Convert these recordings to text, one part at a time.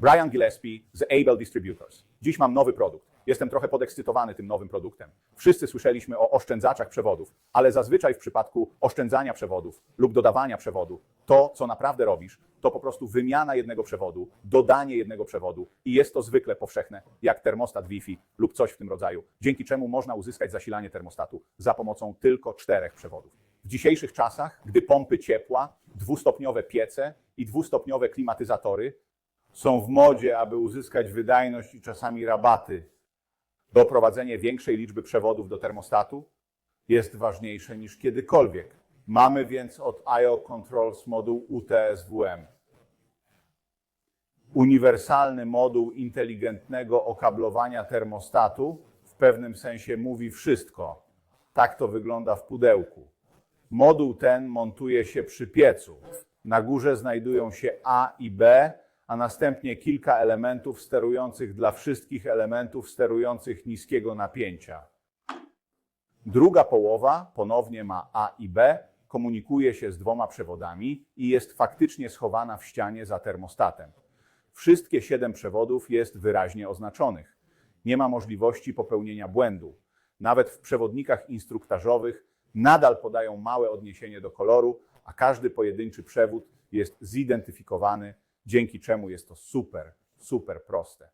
Brian Gillespie z Able Distributors. Dziś mam nowy produkt. Jestem trochę podekscytowany tym nowym produktem. Wszyscy słyszeliśmy o oszczędzaczach przewodów, ale zazwyczaj w przypadku oszczędzania przewodów lub dodawania przewodu, to co naprawdę robisz, to po prostu wymiana jednego przewodu, dodanie jednego przewodu i jest to zwykle powszechne, jak termostat Wi-Fi lub coś w tym rodzaju, dzięki czemu można uzyskać zasilanie termostatu za pomocą tylko czterech przewodów. W dzisiejszych czasach, gdy pompy ciepła, dwustopniowe piece i dwustopniowe klimatyzatory są w modzie, aby uzyskać wydajność i czasami rabaty, doprowadzenie większej liczby przewodów do termostatu jest ważniejsze niż kiedykolwiek. Mamy więc od IO Controls moduł UTSWM. Uniwersalny moduł inteligentnego okablowania termostatu w pewnym sensie mówi wszystko. Tak to wygląda w pudełku. Moduł ten montuje się przy piecu. Na górze znajdują się A i B, a następnie kilka elementów sterujących dla wszystkich elementów sterujących niskiego napięcia. Druga połowa ponownie ma A i B, komunikuje się z dwoma przewodami i jest faktycznie schowana w ścianie za termostatem. Wszystkie siedem przewodów jest wyraźnie oznaczonych. Nie ma możliwości popełnienia błędu. Nawet w przewodnikach instruktażowych nadal podają małe odniesienie do koloru, a każdy pojedynczy przewód jest zidentyfikowany, dzięki czemu jest to super, super proste.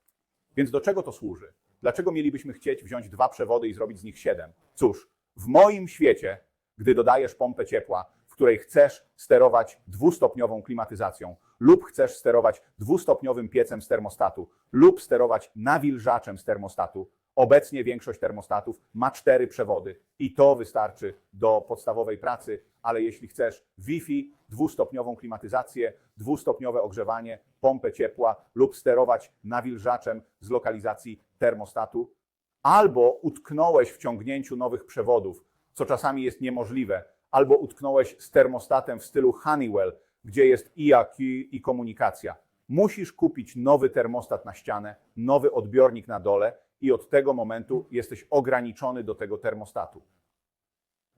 Więc do czego to służy? Dlaczego mielibyśmy chcieć wziąć dwa przewody i zrobić z nich siedem? Cóż, w moim świecie, gdy dodajesz pompę ciepła, w której chcesz sterować dwustopniową klimatyzacją, lub chcesz sterować dwustopniowym piecem z termostatu, lub sterować nawilżaczem z termostatu, obecnie większość termostatów ma cztery przewody i to wystarczy do podstawowej pracy, ale jeśli chcesz Wi-Fi, dwustopniową klimatyzację, dwustopniowe ogrzewanie, pompę ciepła lub sterować nawilżaczem z lokalizacji termostatu, albo utknąłeś w ciągnięciu nowych przewodów, co czasami jest niemożliwe, albo utknąłeś z termostatem w stylu Honeywell, gdzie jest IAQ i komunikacja. Musisz kupić nowy termostat na ścianę, nowy odbiornik na dole i od tego momentu jesteś ograniczony do tego termostatu.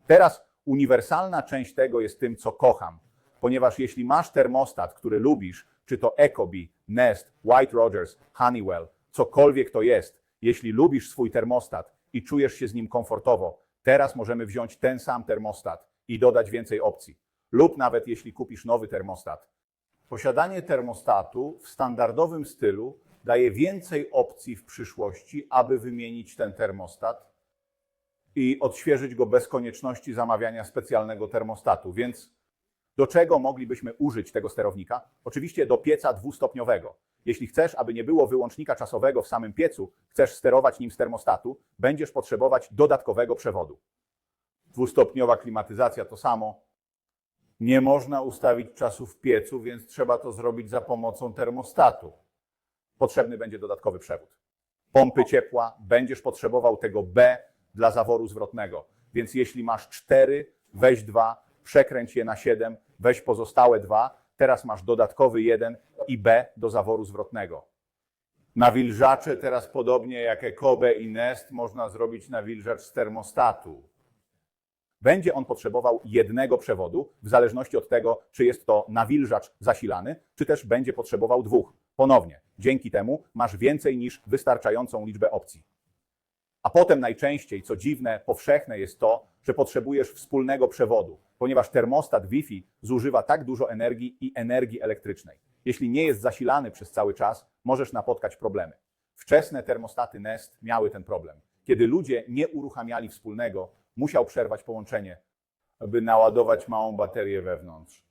Teraz uniwersalna część tego jest tym, co kocham, ponieważ jeśli masz termostat, który lubisz, czy to Ecobee, Nest, White Rogers, Honeywell, cokolwiek to jest, jeśli lubisz swój termostat i czujesz się z nim komfortowo, teraz możemy wziąć ten sam termostat i dodać więcej opcji. Lub nawet jeśli kupisz nowy termostat. Posiadanie termostatu w standardowym stylu daje więcej opcji w przyszłości, aby wymienić ten termostat i odświeżyć go bez konieczności zamawiania specjalnego termostatu. Więc do czego moglibyśmy użyć tego sterownika? Oczywiście do pieca dwustopniowego. Jeśli chcesz, aby nie było wyłącznika czasowego w samym piecu, chcesz sterować nim z termostatu, będziesz potrzebować dodatkowego przewodu. Dwustopniowa klimatyzacja to samo. Nie można ustawić czasu w piecu, więc trzeba to zrobić za pomocą termostatu. Potrzebny będzie dodatkowy przewód. Pompy ciepła, będziesz potrzebował tego B dla zaworu zwrotnego. Więc jeśli masz cztery, weź dwa, przekręć je na siedem, weź pozostałe dwa, teraz masz dodatkowy jeden i B do zaworu zwrotnego. Nawilżacze teraz podobnie jak Ekobe i Nest można zrobić nawilżacz z termostatu. Będzie on potrzebował jednego przewodu, w zależności od tego, czy jest to nawilżacz zasilany, czy też będzie potrzebował dwóch. Ponownie, dzięki temu masz więcej niż wystarczającą liczbę opcji. A potem najczęściej, co dziwne, powszechne jest to, że potrzebujesz wspólnego przewodu, ponieważ termostat Wi-Fi zużywa tak dużo energii i energii elektrycznej. Jeśli nie jest zasilany przez cały czas, możesz napotkać problemy. Wczesne termostaty Nest miały ten problem. Kiedy ludzie nie uruchamiali wspólnego, musiał przerwać połączenie, aby naładować małą baterię wewnątrz.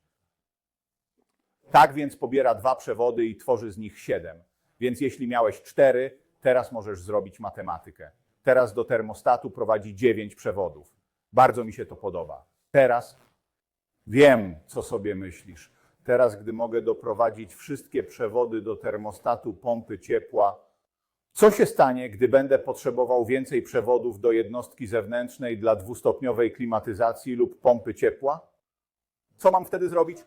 Tak więc pobiera dwa przewody i tworzy z nich siedem. Więc jeśli miałeś cztery, teraz możesz zrobić matematykę. Teraz do termostatu prowadzi dziewięć przewodów. Bardzo mi się to podoba. Teraz wiem, co sobie myślisz. Teraz, gdy mogę doprowadzić wszystkie przewody do termostatu pompy ciepła, co się stanie, gdy będę potrzebował więcej przewodów do jednostki zewnętrznej dla dwustopniowej klimatyzacji lub pompy ciepła? Co mam wtedy zrobić?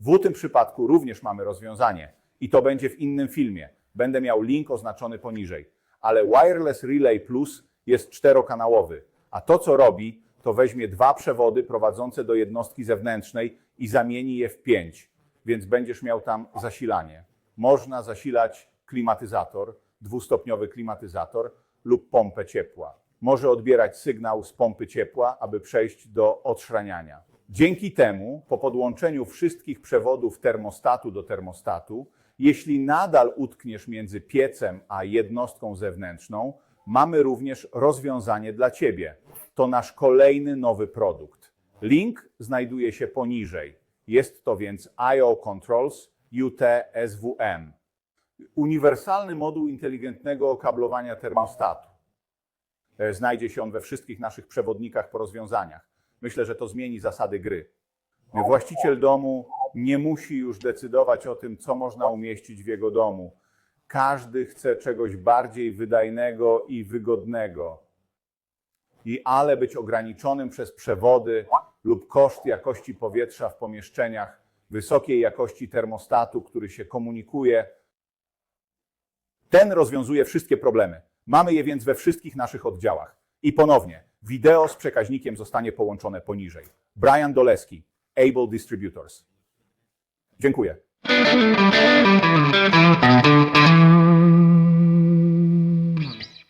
W tym przypadku również mamy rozwiązanie i to będzie w innym filmie. Będę miał link oznaczony poniżej. Ale Wireless Relay Plus jest czterokanałowy, a to co robi, to weźmie dwa przewody prowadzące do jednostki zewnętrznej i zamieni je w pięć, więc będziesz miał tam zasilanie. można zasilać klimatyzator, dwustopniowy klimatyzator lub pompę ciepła. Może odbierać sygnał z pompy ciepła, aby przejść do odszraniania. Dzięki temu, po podłączeniu wszystkich przewodów termostatu do termostatu, jeśli nadal utkniesz między piecem a jednostką zewnętrzną, mamy również rozwiązanie dla Ciebie. To nasz kolejny nowy produkt. Link znajduje się poniżej. Jest to więc IO Controls UT SWM. Uniwersalny moduł inteligentnego okablowania termostatu. E, Znajdzie się on we wszystkich naszych przewodnikach po rozwiązaniach. Myślę, że to zmieni zasady gry. Właściciel domu nie musi już decydować o tym, co można umieścić w jego domu. Każdy chce czegoś bardziej wydajnego i wygodnego. I ale być ograniczonym przez przewody lub koszt jakości powietrza w pomieszczeniach, wysokiej jakości termostatu, który się komunikuje. Ten rozwiązuje wszystkie problemy. Mamy je więc we wszystkich naszych oddziałach. I ponownie, wideo z przekaźnikiem zostanie połączone poniżej. Brian Doleski, Able Distributors. Dziękuję.